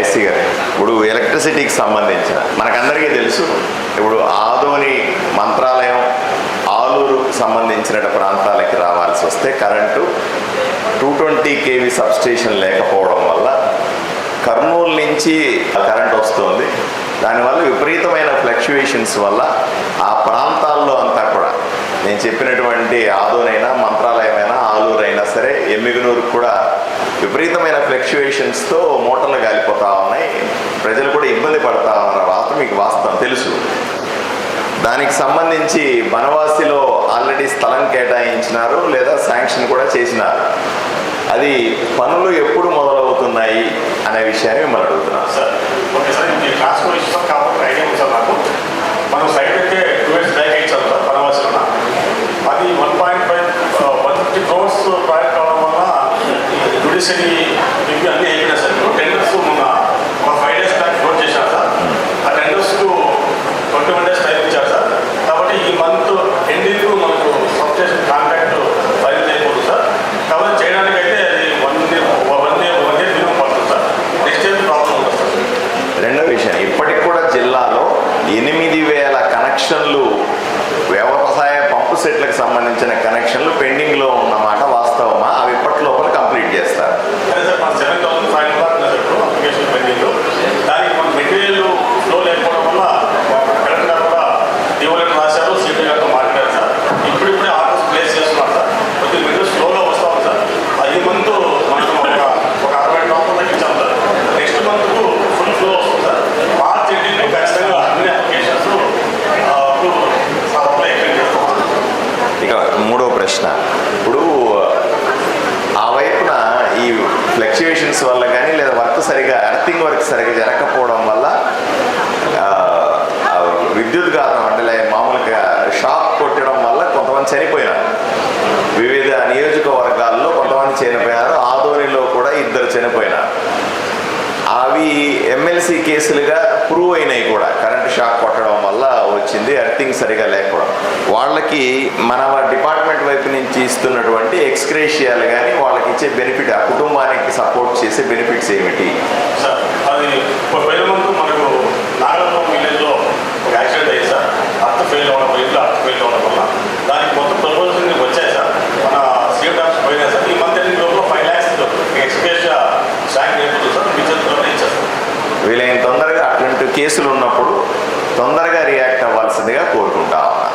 AC గారు. ఇప్పుడు ఎలక్ట్రిసిటీకి సంబంధించిన మనకందరికీ తెలుసు ఇప్పుడు ఆదోని మంత్రాలయం ఆలూరు సంబంధించిన ప్రాంతాలకి రావాల్సి వస్తే current two twenty KV substation లేకపోవడం వల్ల కర్నూలు నుంచి కరెంట్ వస్తుంది. దానివల్ల విపరీతమైన ఫ్లక్చుయేషన్స్ వల్ల ఆ ప్రాంతాల్లో అంతా కూడా నేను చెప్పినటువంటి ఆదోనైనా మంత్రాలయమైనా ఆలూరైనా సరే ఎమ్మిగనూరు కూడా విపరీతమైన ఫ్లక్చుయేషన్స్తో మోటార్లు కాలిపోతూ ఉన్నాయి. ప్రజలు కూడా ఇబ్బంది పడతా ఉన్నారు. వాస్తవం మీకు వాస్తవం తెలుసు. దానికి సంబంధించి బనవాసిలో ఆల్రెడీ స్థలం కేటాయించినారు లేదా శాంక్షన్ కూడా చేసినారు. అది పనులు ఎప్పుడు మొదలవుతున్నాయి అనే విషయాన్ని మిమ్మల్ని అడుగుతున్నాం సార్ ఓకే సార్ ఇది ట్రాన్స్పోర్ట్ ఇస్తాం కాబట్టి ఐడియా ఉంది సార్ నాకు మనం సైడ్ అయితే టూ ఇయర్స్ బ్యాక్ ఇచ్చాం సార్ పరవాసన అది one point five one fifty crores project కావడం వల్ల జుడిషియరీ ఇవి అన్నీ అయిపోయినా సార్ ఇప్పుడు టెండర్స్ మొన్న ఒక ఫైవ్ డేస్ బ్యాక్ క్లోజ్ చేశారు సార్. ఆ టెండర్స్కు ట్వంటీ వన్ డేస్ టైం ఇచ్చారు సార్. కాబట్టి ఈ మంత్ ఎండింగ్ మనకు సబ్స్టేషన్ కాంట్రాక్ట్ ఫైనల్ అయిపోతుంది సార్. చేయడానికి చేయడానికైతే అది one day one day one day minimum పడుతుంది సార్. నెక్స్ట్ ఇయర్ ప్రాబ్లం ఉంటుంది సార్. రెండో విషయం ఇప్పటికి కూడా జిల్లాలో ఎనిమిది వేల కనెక్షన్లు వ్యవసాయ పంపు సెట్లకు సంబంధించిన కనెక్షన్లు పెండింగ్లో ఉన్నమాట వాస్తవమా అవి ఇప్పటి లోపల కంప్లీట్ చేస్తారు అదే సార్ మన సెవెన్ థౌసండ్ ఫైవ్ హండ్రెడ్ ఉంది సార్ ఇప్పుడు అప్లికేషన్ పెండింగ్ దానికి మన మెటీరియల్ ఫ్లో లేకపోవడం వల్ల కరెక్ట్గా కూడా డివోలెట్ రాశారు సీపీ గారితో మాట్లాడారు సార్ ఇప్పుడు ఇప్పుడే ఆర్డర్స్ ప్లేస్ చేస్తున్నారు సార్ కొద్దిగా మెటీరియల్ స్లోగా వస్తా ఉంది సార్ ఈ మంత్ మనం ఒక ఒక అరవై టాప్ దాకా ఇచ్చాం సార్ నెక్స్ట్ మంత్కు ఫుల్ ఫ్లో వస్తుంది సార్ మార్చ్ ఎండింగ్ ఖచ్చితంగా అన్ని అప్లికేషన్స్ అప్రూవ్ అప్లై ఎక్స్టెండ్ చేస్తాం సార్ ఇక మూడో ప్రశ్న ఇప్పుడు ఆ వైపున ఈ ఫ్లక్చుయేషన్స్ వల్ల కానీ లేదా వర్క్ సరిగా అర్థింగ్ వర్క్ సరిగా జరగకపోవడం వల్ల విద్యుత్ ఘాతం అంటే మామూలుగా షాక్ కొట్టడం వల్ల కొంతమంది చనిపోయినారు వివిధ నియోజకవర్గాల్లో కొంతమంది చనిపోయారు. ఆదోనిలో కూడా ఇద్దరు చనిపోయినారు. అవి ఎమ్మెల్సీ కేసులుగా ప్రూవ్ అయినాయి కూడా. కరెంట్ షాక్ కొట్టడం వల్ల వచ్చింది అర్థింగ్ సరిగా లేకపోవడం. వాళ్ళకి మన డిపార్ట్మెంట్ వైపు నుంచి ఇస్తున్నటువంటి ఎక్స్క్రేషియాలు కానీ వాళ్ళకి ఇచ్చే బెనిఫిట్ ఆ కుటుంబానికి సపోర్ట్ చేసే బెనిఫిట్స్ ఏమిటి? సార్ అది పోయిన మనకు నాగరపురం విలేజ్లో ఒక యాక్సిడెంట్ అయ్యింది సార్. అత్త ఫెయిల్ అవ్వడం ఇంట్లో అత్త ఫెయిల్ అవ్వడం వల్ల. దానికి మొత్తం ప్రపోజల్స్ వచ్చాయి సార్. మన సీఎం డాక్టర్ పోయినాయి సార్. ఈ మంత్ ఎండింగ్ లోపల ఫైవ్ ల్యాక్స్ సార్. మీ చేతిలోనే ఇచ్చేస్తాం. వీలైన తొందరగా కేసులు ఉన్నప్పుడు తొందరగా రియాక్ట్ అవ్వాల్సిందిగా కోరుకుంటా ఉన్నా.